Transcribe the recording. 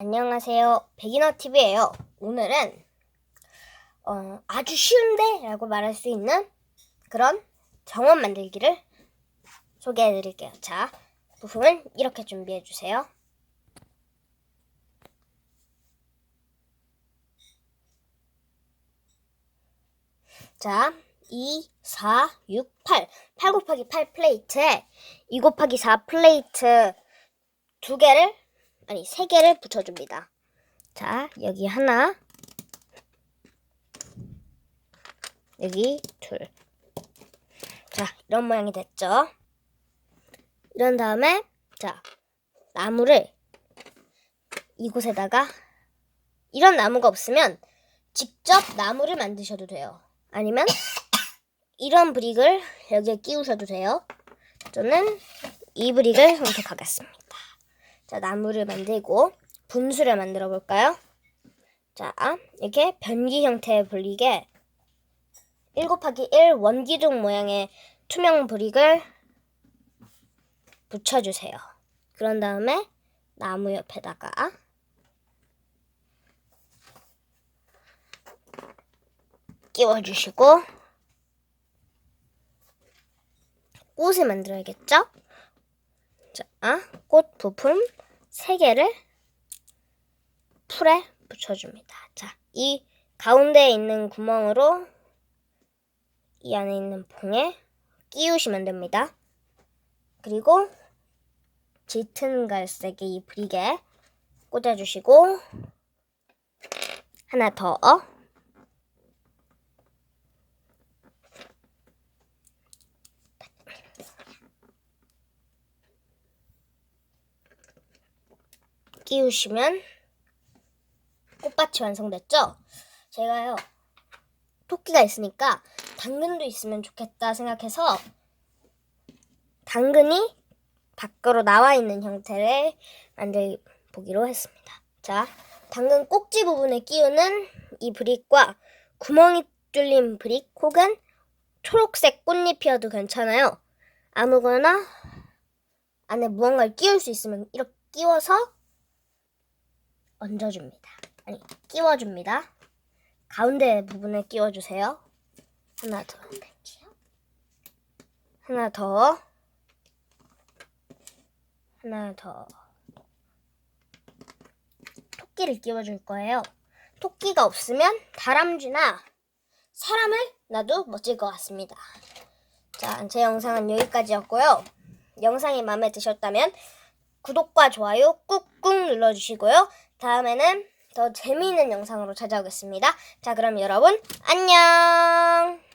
안녕하세요. 백인어 TV예요. 오늘은 어, 아주 쉬운데 라고 말할 수 있는 그런 정원 만들기를 소개해 드릴게요. 자, 부품은 이렇게 준비해 주세요. 자, 2, 4, 6, 8. 8 곱하기 8 플레이트에 2 곱하기 4 플레이트 두 개를 아니 세 개를 붙여줍니다. 자 여기 하나 여기 둘. 자 이런 모양이 됐죠. 이런 다음에 자 나무를 이곳에다가 이런 나무가 없으면 직접 나무를 만드셔도 돼요. 아니면 이런 브릭을 여기에 끼우셔도 돼요. 저는 이 브릭을 선택하겠습니다. 자, 나무를 만들고 분수를 만들어 볼까요? 자, 이렇게 변기 형태의 브릭에 1 곱하기 1 원기둥 모양의 투명 브릭을 붙여주세요. 그런 다음에 나무 옆에다가 끼워주시고 꽃을 만들어야겠죠? 자, 꽃 부품 3개를 풀에 붙여줍니다. 자, 이 가운데에 있는 구멍으로 이 안에 있는 봉에 끼우시면 됩니다. 그리고 짙은 갈색의 이 브릭에 꽂아주시고 하나 더 끼우시면 꽃밭이 완성됐죠? 제가요 토끼가 있으니까 당근도 있으면 좋겠다 생각해서 당근이 밖으로 나와 있는 형태를 만들 보기로 했습니다. 자, 당근 꼭지 부분에 끼우는 이 브릭과 구멍이 뚫린 브릭 혹은 초록색 꽃잎이어도 괜찮아요. 아무거나 안에 무언가를 끼울 수 있으면 이렇게 끼워서 얹어줍니다. 아니, 끼워줍니다. 가운데 부분에 끼워주세요. 하나 더. 하나 더. 하나 더. 토끼를 끼워줄 거예요. 토끼가 없으면 다람쥐나 사람을 놔도 멋질 것 같습니다. 자, 제 영상은 여기까지였고요. 영상이 마음에 드셨다면 구독과 좋아요 꾹꾹 눌러주시고요. 다음에는 더 재미있는 영상으로 찾아오겠습니다. 자, 그럼 여러분, 안녕!